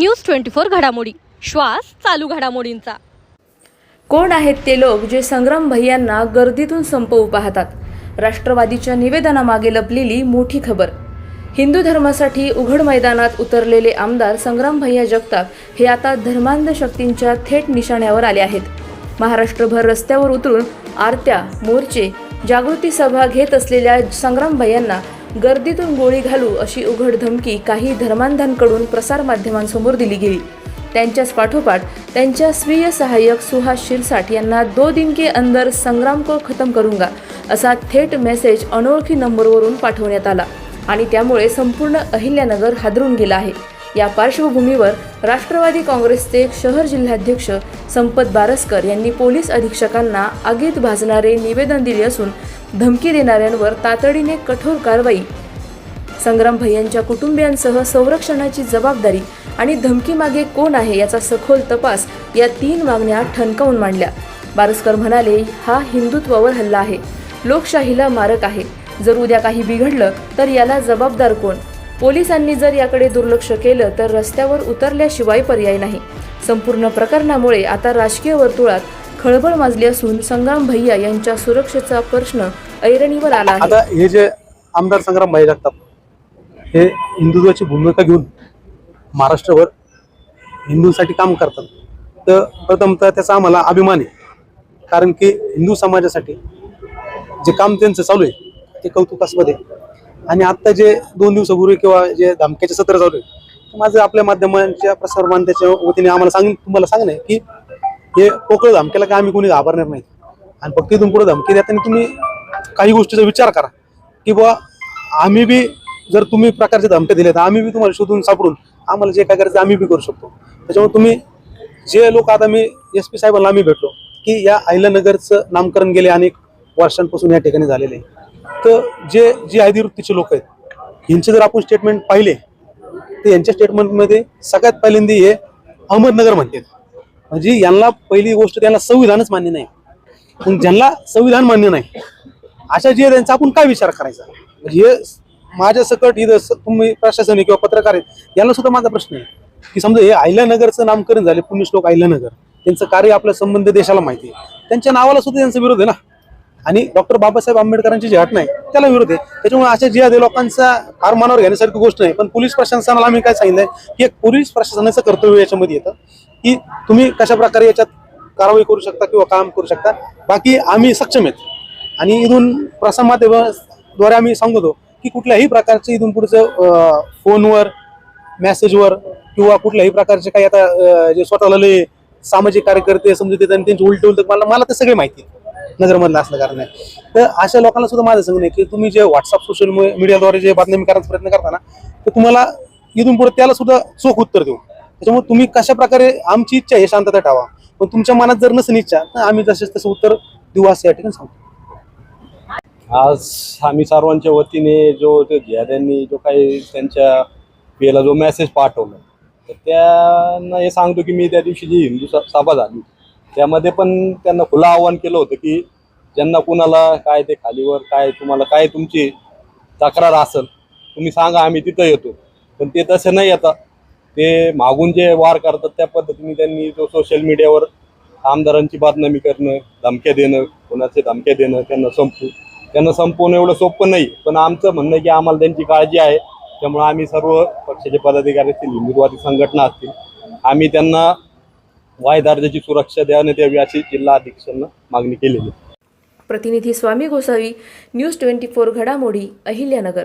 News twenty four घडामोडी. श्वास चालू घडामोडींचा. कोण आहेत ते लोक जे संग्राम भैयांना गर्दीतून संपवू पाहतात? राष्ट्रवादीच्या निवेदनामागे लपलेली मोठी खबर. हिंदू धर्मासाठी उघड मैदानात उतरलेले आमदार संग्राम भैया जगताप हे आता धर्मांध शक्तींच्या थेट निशाण्यावर आले आहेत. महाराष्ट्रभर रस्त्यावर उतरून आरत्या मोर्चे जागृती सभा घेत असलेल्या संग्राम भैयांना गर्दीतून गोळी घालू अशी उघड धमकी काही धर्मांधांकडून प्रसारमाध्यमांसमोर दिली गेली. त्यांच्याच पाठोपाठ त्यांच्या स्वीय सहाय्यक सुहास शिरसाट यांना दो दिन के अंदर संग्राम को खतम करूंगा असा थेट मेसेज अनोळखी नंबरवरून पाठवण्यात आला आणि त्यामुळे संपूर्ण अहिल्यानगर हादरून गेला आहे. या पार्श्वभूमीवर राष्ट्रवादी काँग्रेसचे शहर जिल्हाध्यक्ष संपत बारसकर यांनी पोलीस अधीक्षकांना आगीत भाजणारे निवेदन दिले असून धमकी देणाऱ्यांवर तातडीने कठोर कारवाई. संग्राम भैयांच्या कुटुंबियांसह संरक्षणाची जबाबदारी आणि धमकीमागे कोण आहे याचा सखोल तपास या तीन मागण्या ठणकावून मांडल्या. बारसकर म्हणाले हा हिंदुत्वावर हल्ला आहे. लोकशाहीला मारक आहे. जर उद्या काही बिघडलं तर याला जबाबदार कोण? पोलिसांनी जर याकडे दुर्लक्ष केलं तर रस्त्यावर उतरल्याशिवाय पर्याय नाही. संपूर्ण प्रकरणामुळे आता राजकीय वर्तुळात खळबळ माजली असून संग्राम भैया यांच्या सुरक्षेचा प्रश्न ऐरणीवर आला आहे. आता हे जे आमदार संग्राम भाई लागतात हे हिंदुत्वाची भूमिका घेऊन महाराष्ट्रभर हिंदूंसाठी काम करतात. तर प्रथमतः त्याचा आम्हाला अभिमान आहे. कारण की हिंदू समाजासाठी जे काम त्यांचं चालू आहे ते कौतुकास्पद आहे. आणि आत्ता जे दोन दिवसापूर्वी किंवा जे धमक्याचे सत्र चालू आहे तर माझं आपल्या माध्यमांच्या प्रसार माध्यमाच्या वतीने आम्हाला सांग तुम्हाला सांगणं आहे की हे पोकळ धमक्याला काय आम्ही कोणी घाबरणार नाही. आणि फक्त इथून पुढे धमकी देताना तुम्ही काही गोष्टीचा विचार करा. की बुवा आम्ही बी जर तुम्ही प्रकारचे धमके दिले तर आम्ही बी तुम्हाला शोधून सापडून आम्हाला जे काय करायचं आम्ही बी करू शकतो. त्याच्यामुळे तुम्ही जे लोक आता मी एस पी साहेबांना आम्ही भेटलो की या अहिल्यानगरचं नामकरण गेले अनेक वर्षांपासून या ठिकाणी झालेले आहे. तर जे जे आयदिवृत्तीचे लोक आहेत यांचे जर आपण स्टेटमेंट पाहिले तर यांच्या स्टेटमेंटमध्ये सगळ्यात पहिल्यांदा हे अहमदनगर म्हणतात. म्हणजे यांना पहिली गोष्ट त्यांना संविधानच मान्य नाही. मग ज्यांना संविधान मान्य नाही अशा जे त्यांचा आपण काय विचार करायचा? म्हणजे हे माझ्या सकट इथं तुम्ही प्रशासन किंवा पत्रकार आहेत यांना सुद्धा माझा प्रश्न आहे. की समजा हे अहिल्यानगरचं नामकरण झाले पुण्यश्लोक अहिल्यानगर त्यांचं कार्य आपल्या संबंध देशाला माहिती आहे. त्यांच्या नावाला सुद्धा त्यांचा विरोध आहे ना? आणि डॉक्टर बाबासाहेब आंबेडकरांची जी हट नाही त्याला विरोध आहे. त्याच्यामुळे अशा जिहादे लोकांचा फार मनावर घेण्यासारखी गोष्ट नाही पण पोलीस प्रशासनाला आम्ही काय सांगितलंय की एक पोलीस प्रशासनाचं कर्तव्य याच्यामध्ये येतं. की तुम्ही कशा प्रकारे याच्यात कारवाई करू शकता किंवा काम करू शकता? बाकी आम्ही सक्षम आहेत. आणि इथून प्रसारमाध्यमाद्वारे आम्ही सांगतो की कुठल्याही प्रकारचे इथून पुढचं फोनवर मेसेजवर किंवा कुठल्याही प्रकारचे काही आता जे स्वतःला लय सामाजिक कार्यकर्ते समजते आणि त्यांचे उलटे उलट मला मला ते सगळे माहिती नगरमधलं असलं कारण आहे. तर अशा लोकांना सुद्धा माझं सांगणं आहे की तुम्ही जे व्हॉट्सअप सोशल मीडियाद्वारे जे बातमी करायचा प्रयत्न करता ना तर तुम्हाला इथून पुढे त्याला सुद्धा चोख उत्तर देऊ. त्याच्यामुळे तुम्ही कशा प्रकारे आमची इच्छा आहे शांतता ठेवा. पण तुमच्या मनात जर नसेल इच्छा तर आम्ही जसे तसं उत्तर देऊ असं या ठिकाणी सांगतो. आज आम्ही सर्वांच्या वतीने जो तो जिहाद्यांनी जो काही त्यांच्या पेला जो मेसेज पाठवला तर त्यांना हे सांगतो की मी त्या दिवशी जी हिंदू सभा झाली त्यामध्ये पण त्यांना खुलं आव्हान केलं होतं की ज्यांना कुणाला काय ते खालीवर काय तुम्हाला काय तुमची तक्रार असेल तुम्ही सांगा आम्ही तिथं येतो. पण ते तसं नाही येतात ते मागून जे वार करतात त्या पद्धतीने त्यांनी जो सोशल मीडियावर आमदारांची बातमी करणं धमक्या देणं कोणाचे धमक्या देणं त्यांना संपू त्यांना संपवणं एवढं सोपं नाही पण आमचं म्हणणं की आम्हाला त्यांची काळजी आहे. त्यामुळे आम्ही सर्व पक्षाचे पदाधिकारी असतील हिंदुत्वादी संघटना असतील आम्ही त्यांना वाय दर्जाची सुरक्षा देण्यात द्यावी अशी जिल्हा अधीक्षकांना मागणी केलेली प्रतिनिधी Swami Gosavi news twenty four घडामोडी अहिल्यानगर.